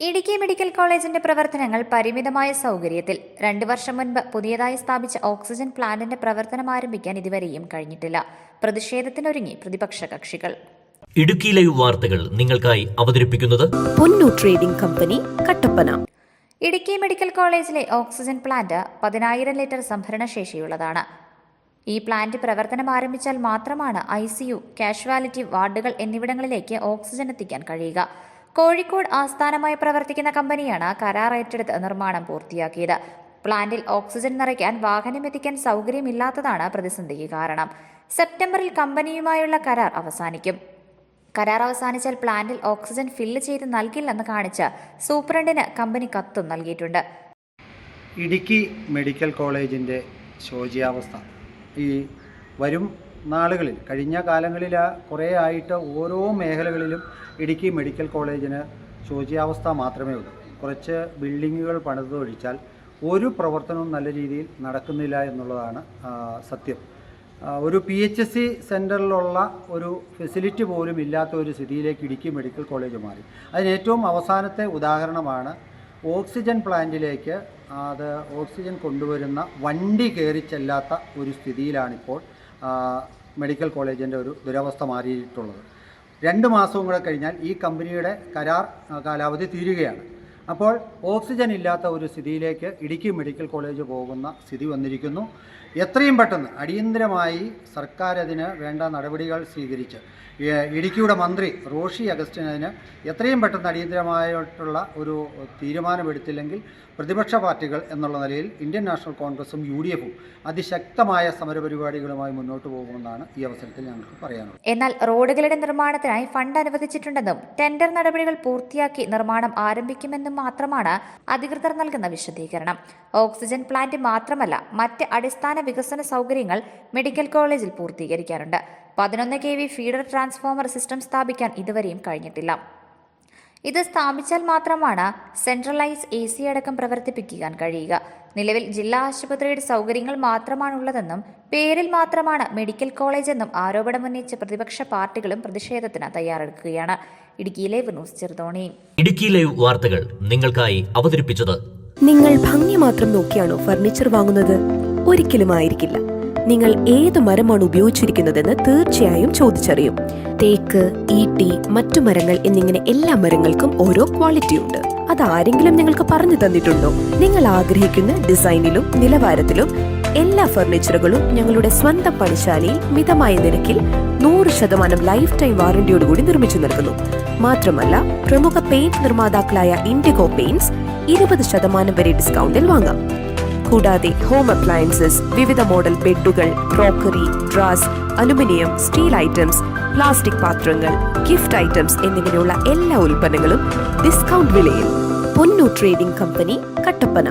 Idukki medical കോളേജിന്റെ പ്രവർത്തനങ്ങൾ പരിമിതമായ സൗകര്യത്തിൽ രണ്ടു വർഷം മുൻപ് പുതിയതായി സ്ഥാപിച്ച ഓക്സിജൻ പ്ലാന്റിന്റെ പ്രവർത്തനം ആരംഭിക്കാൻ ഇതുവരെയും കഴിഞ്ഞിട്ടില്ല. പ്രതിഷേധത്തിനൊരുങ്ങി പ്രതിപക്ഷ കക്ഷികൾ. ഇടുക്കി ലൈവ് വാർത്തകൾ നിങ്ങൾക്കായി അവതരിപ്പിക്കുന്നത് Ponnu trading company Kattappana. Idukki medical കോളേജിലെ ഓക്സിജൻ പ്ലാന്റ് പതിനായിരം ലിറ്റർ സംഭരണ ശേഷിയുള്ളതാണ് ഈ പ്ലാന്റ് പ്രവർത്തനം ആരംഭിച്ചാൽ മാത്രമാണ് ഐ സി യു കാഷ്വാലിറ്റി വാർഡുകൾ എന്നിവിടങ്ങളിലേക്ക് ഓക്സിജൻ എത്തിക്കാൻ കഴിയുക. കോഴിക്കോട് ആസ്ഥാനമായി പ്രവർത്തിക്കുന്ന കമ്പനിയാണ് കരാർ ഏറ്റെടുത്ത് നിർമ്മാണം പൂർത്തിയാക്കിയത്. പ്ലാന്റിൽ ഓക്സിജൻ നിറയ്ക്കാൻ വാഹനം എത്തിക്കാൻ സൗകര്യമില്ലാത്തതാണ് പ്രതിസന്ധിക്ക് കാരണം. സെപ്റ്റംബറിൽ കമ്പനിയുമായുള്ള കരാർ അവസാനിക്കും. കരാർ അവസാനിച്ചാൽ പ്ലാന്റിൽ ഓക്സിജൻ ഫില്ല് ചെയ്ത് നൽകില്ലെന്ന് കാണിച്ച് സൂപ്രണ്ടിന് കമ്പനി കത്തും നൽകിയിട്ടുണ്ട്. ഇടുക്കി മെഡിക്കൽ കോളേജിന്റെ ശോചിയാവസ്ഥ. ഈ വരും നാളുകളിൽ കഴിഞ്ഞ കാലങ്ങളിൽ കുറേ ആയിട്ട് ഓരോ മേഖലകളിലും ഇടുക്കി മെഡിക്കൽ കോളേജിന് ശോചിയാവസ്ഥ മാത്രമേ ഉള്ളൂ. കുറച്ച് ബിൽഡിങ്ങുകൾ പണിതൊഴിച്ചാൽ ഒരു പ്രവർത്തനവും നല്ല രീതിയിൽ നടക്കുന്നില്ല എന്നുള്ളതാണ് സത്യം. ഒരു പി എച്ച് എസ് സി സെന്ററിലുള്ള ഒരു ഫെസിലിറ്റി പോലും ഇല്ലാത്ത ഒരു സ്ഥിതിയിലേക്ക് ഇടുക്കി മെഡിക്കൽ കോളേജ് മാറി. അതിന് ഏറ്റവും അവസാനത്തെ ഉദാഹരണമാണ് ഓക്സിജൻ പ്ലാന്റിലേക്ക് അത് ഓക്സിജൻ കൊണ്ടുവരുന്ന വണ്ടി കയറി ചെല്ലാത്ത ഒരു സ്ഥിതിയിലാണിപ്പോൾ മെഡിക്കൽ കോളേജിന്റെ ഒരു ദുരവസ്ഥ മാറിയിട്ടുള്ളത്. രണ്ട് മാസവും കൂടെ കഴിഞ്ഞാൽ ഈ കമ്പനിയുടെ കരാർ കാലാവധി തീരുകയാണ്. അപ്പോൾ ഓക്സിജൻ ഇല്ലാത്ത ഒരു സ്ഥിതിയിലേക്ക് ഇടുക്കി മെഡിക്കൽ കോളേജ് പോകുന്ന സ്ഥിതി വന്നിരിക്കുന്നു. എത്രയും പെട്ടെന്ന് അടിയന്തരമായി സർക്കാർ അതിന് വേണ്ട നടപടികൾ സ്വീകരിച്ച് ഇടുക്കിയുടെ മന്ത്രി റോഷി അഗസ്റ്റിൻ അതിന് എത്രയും പെട്ടെന്ന് അടിയന്തരമായിട്ടുള്ള ഒരു തീരുമാനമെടുത്തില്ലെങ്കിൽ പ്രതിപക്ഷ പാർട്ടികൾ എന്നുള്ള നിലയിൽ ഇന്ത്യൻ നാഷണൽ കോൺഗ്രസും യു ഡി എഫും അതിശക്തമായ സമരപരിപാടികളുമായി മുന്നോട്ട് പോകുമെന്നാണ് ഈ അവസരത്തിൽ ഞങ്ങൾക്ക് പറയാനുള്ളത്. എന്നാൽ റോഡുകളുടെ നിർമ്മാണത്തിനായി ഫണ്ട് അനുവദിച്ചിട്ടുണ്ടെന്നും ടെൻഡർ നടപടികൾ പൂർത്തിയാക്കി നിർമ്മാണം ആരംഭിക്കുമെന്നും മാത്രമാണ് അധികൃതർ നൽകുന്ന വിശദീകരണം. ഓക്സിജൻ പ്ലാന്റ് മാത്രമല്ല മറ്റ് അടിസ്ഥാന വികസന സൗകര്യങ്ങൾ മെഡിക്കൽ കോളേജിൽ പൂർത്തീകരിക്കാറുണ്ട്. പതിനൊന്ന് K V feeder transformer system സ്ഥാപിക്കാൻ ഇതുവരെയും കഴിഞ്ഞിട്ടില്ല. ഇത് സ്ഥാപിച്ചാൽ മാത്രമാണ് സെൻട്രലൈസ് എ സി അടക്കം പ്രവർത്തിപ്പിക്കാൻ കഴിയുക. നിലവിൽ ജില്ലാ ആശുപത്രിയുടെ സൗകര്യങ്ങൾ മാത്രമാണുള്ളതെന്നും പേരിൽ മാത്രമാണ് മെഡിക്കൽ കോളേജ് എന്നും ആരോപണമുന്നയിച്ച പ്രതിപക്ഷ പാർട്ടികളും പ്രതിഷേധത്തിന് തയ്യാറെടുക്കുകയാണ്. ഇടുക്കിയിലെ ന്യൂസ് ചെറുതോണി. ഇടുക്കി ലൈവ് വാർത്തകൾ നിങ്ങൾക്കായി അവതരിപ്പിച്ചത് നിങ്ങൾ ഭംഗി മാത്രം നോക്കിയാണോ ഫർണിച്ചർ വാങ്ങുന്നത്? ഒരിക്കലും ആയിരിക്കില്ല. നിങ്ങൾ ഏത് മരമാണ് ഉപയോഗിച്ചിരിക്കുന്നതെന്ന് തീർച്ചയായും ചോദിച്ചറിയും. തേക്ക് ഈട്ടി മറ്റു മരങ്ങൾ എന്നിങ്ങനെ എല്ലാ മരങ്ങൾക്കും ഓരോ ക്വാളിറ്റി ഉണ്ട്. അത് ആരെങ്കിലും നിങ്ങൾക്ക് പറഞ്ഞു തന്നിട്ടുണ്ടോ? നിങ്ങൾ ആഗ്രഹിക്കുന്ന ഡിസൈനിലും നിലവാരത്തിലും എല്ലാ ഫർണിച്ചറുകളും ഞങ്ങളുടെ സ്വന്തം പണിശാലയിൽ മിതമായ നിരക്കിൽ നൂറ് ശതമാനം ലൈഫ് ടൈം വാറന്റിയോടുകൂടി നിർമ്മിച്ചു നൽകുന്നു. മാത്രമല്ല പ്രമുഖ പെയിന്റ് നിർമ്മാതാക്കളായ ഇൻഡിഗോ പെയിന്റ്സ് ഇരുപത് ശതമാനം വരെ ഡിസ്കൗണ്ടിൽ വാങ്ങാം. കൂടാതെ ഹോം അപ്ലയൻസസ് വിവിധ മോഡൽ ബെഡുകൾ ക്രോക്കറി ഡ്രാസ് അലുമിനിയം സ്റ്റീൽ ഐറ്റംസ് പ്ലാസ്റ്റിക് പാത്രങ്ങൾ ഗിഫ്റ്റ് ഐറ്റംസ് എന്നിങ്ങനെയുള്ള എല്ലാ ഉൽപ്പന്നങ്ങളും ഡിസ്കൗണ്ട് വിലയിൽ. പൊന്നു ട്രേഡിംഗ് കമ്പനി കട്ടപ്പന.